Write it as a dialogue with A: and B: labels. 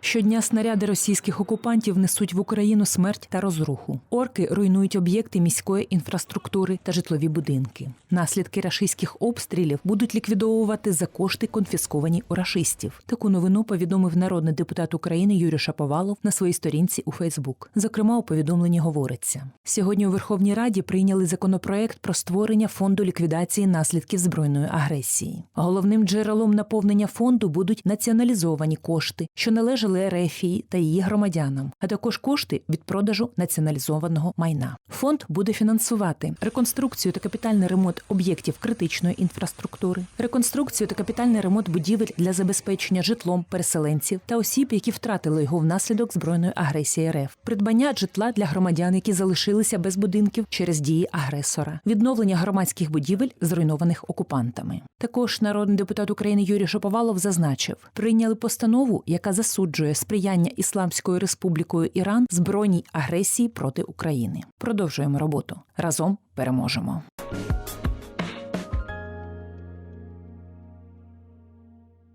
A: Щодня снаряди російських окупантів несуть в Україну смерть та розруху. Орки руйнують об'єкти міської інфраструктури та житлові будинки. Наслідки рашистських обстрілів будуть ліквідовувати за кошти, конфісковані у рашистів. Таку новину повідомив народний депутат України Юрій Шаповалов на своїй сторінці у Фейсбук. Зокрема, у повідомленні говориться: сьогодні у Верховній Раді прийняли законопроект про створення фонду ліквідації наслідків збройної агресії. Головним джерелом наповнення фонду будуть націоналізовані кошти, що належали Ерефії та її громадянам, а також кошти від продажу націоналізованого майна. Фонд буде фінансувати реконструкцію та капітальний ремонт об'єктів критичної інфраструктури, реконструкцію та капітальний ремонт будівель для забезпечення житлом переселенців та осіб, які втратили його внаслідок збройної агресії РФ, придбання житла для громадян, які залишилися без будинків через дії агресора, відновлення громадських будівель, зруйнованих окупантами. Також народний депутат України Юрій Шаповалов зазначив, прийняли постанову, яка засуджує сприяння Ісламською Республікою Іран збройній агресії проти України. Продовжуємо роботу разом переможемо.